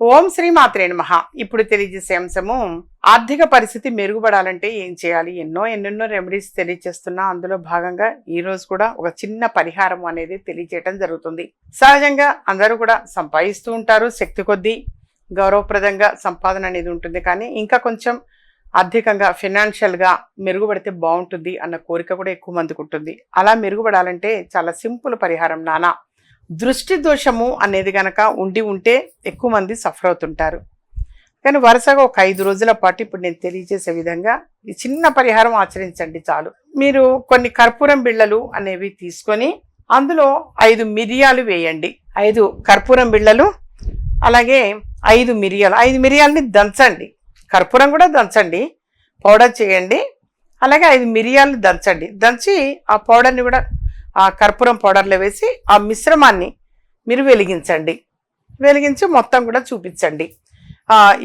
ఓం శ్రీ మాత్రే నమః. ఇప్పుడు తెలియజేసే అంశము ఆర్థిక పరిస్థితి మెరుగుపడాలంటే ఏం చేయాలి? ఎన్నో ఎన్నెన్నో రెమెడీస్ తెలియజేస్తున్నా అందులో భాగంగా ఈ రోజు కూడా ఒక చిన్న పరిహారం అనేది తెలియజేయటం జరుగుతుంది. సహజంగా అందరూ కూడా సంపాదిస్తూ ఉంటారు శక్తి కొద్దీ గౌరవప్రదంగా సంపాదన అనేది ఉంటుంది. కానీ ఇంకా కొంచెం ఆర్థికంగా ఫినాన్షియల్గా మెరుగుపడితే బాగుంటుంది అన్న కోరిక కూడా ఎక్కువ మందికి ఉంటుంది. అలా మెరుగుపడాలంటే చాలా సింపుల్ పరిహారం నానా. దృష్టి దోషము అనేది కనుక ఉండి ఉంటే ఎక్కువ మంది సఫర్ అవుతుంటారు. కానీ వరుసగా ఒక ఐదు రోజుల పాటు ఇప్పుడు నేను తెలియజేసే విధంగా ఈ చిన్న పరిహారం ఆచరించండి చాలు. మీరు కొన్ని కర్పూరం బిళ్ళలు అనేవి తీసుకొని అందులో ఐదు మిరియాలు వేయండి. ఐదు కర్పూరం బిళ్ళలు అలాగే ఐదు మిరియాలు. ఐదు మిరియాలని దంచండి. కర్పూరం కూడా దంచండి. పౌడర్ చేయండి. అలాగే ఐదు మిరియాలు దంచండి. దంచి ఆ పౌడర్ని కూడా ఆ కర్పూరం పౌడర్లో వేసి ఆ మిశ్రమాన్ని మీరు వెలిగించండి. వెలిగించి మొత్తం కూడా చూపించండి.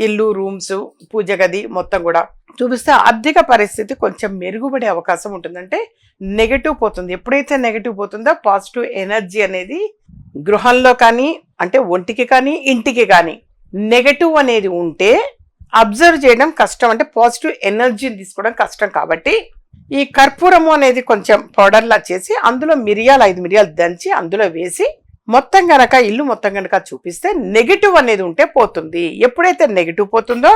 ఇల్లు రూమ్స్ పూజ గది మొత్తం కూడా చూపిస్తే ఆర్థిక పరిస్థితి కొంచెం మెరుగుపడే అవకాశం ఉంటుందంటే నెగటివ్ పోతుంది. ఎప్పుడైతే నెగటివ్ పోతుందో పాజిటివ్ ఎనర్జీ అనేది గృహంలో కానీ అంటే ఒంటికి కానీ ఇంటికి కానీ నెగటివ్ అనేది ఉంటే అబ్జర్వ్ చేయడం కష్టం. అంటే పాజిటివ్ ఎనర్జీని తీసుకోవడం కష్టం కాబట్టి ఈ కర్పూరము అనేది కొంచెం పౌడర్లా చేసి అందులో మిరియాలు ఐదు మిరియాలు దంచి అందులో వేసి మొత్తం గనక ఇల్లు మొత్తం గనక చూపిస్తే నెగిటివ్ అనేది ఉంటే పోతుంది. ఎప్పుడైతే నెగిటివ్ పోతుందో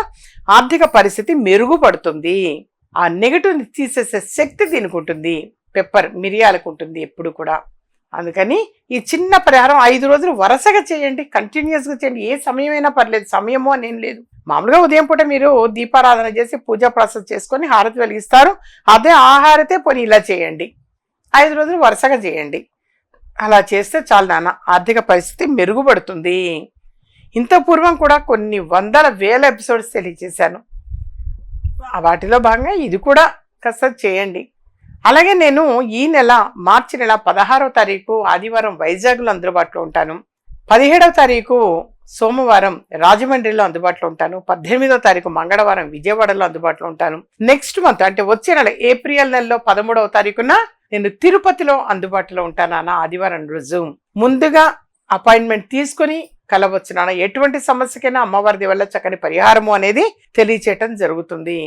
ఆర్థిక పరిస్థితి మెరుగుపడుతుంది. ఆ నెగిటివ్ని తీసేసే శక్తి దీనికి ఉంటుంది. పెప్పర్ మిరియాలకు ఉంటుంది ఎప్పుడు కూడా. అందుకని ఈ చిన్న పరిహారం ఐదు రోజులు వరుసగా చేయండి కంటిన్యూస్గా చేయండి. ఏ సమయమైనా పర్లేదు సమయమో అని లేదు. మామూలుగా ఉదయం పూట మీరు దీపారాధన చేసి పూజా ప్రాసెస్ చేసుకొని హారతి వెలిగిస్తారు. అదే ఆహారతే పోనీ ఇలా చేయండి. ఐదు రోజులు వరుసగా చేయండి. అలా చేస్తే చాలా నాన్న ఆర్థిక పరిస్థితి మెరుగుపడుతుంది. ఇంత పూర్వం కూడా కొన్ని వందల వేల ఎపిసోడ్స్ తెలియజేశాను. వాటిలో భాగంగా ఇది కూడా కాస్త చేయండి. అలాగే నేను ఈ నెల మార్చి నెల పదహారవ తారీఖు ఆదివారం వైజాగ్లో అందుబాటులో ఉంటాను. పదిహేడవ తారీఖు సోమవారం రాజమండ్రిలో అందుబాటులో ఉంటాను. పద్దెనిమిదో తారీఖు మంగళవారం విజయవాడలో అందుబాటులో ఉంటాను. నెక్స్ట్ మంత్ అంటే వచ్చే నెల ఏప్రిల్ నెలలో పదమూడవ తారీఖున నేను తిరుపతిలో అందుబాటులో ఉంటాను అన్న ఆదివారం రోజు. ముందుగా అపాయింట్మెంట్ తీసుకొని కలవచ్చు నాన్న. ఎటువంటి సమస్యకైనా అమ్మవారి వల్ల చక్కని పరిహారము అనేది తెలియచేయటం జరుగుతుంది.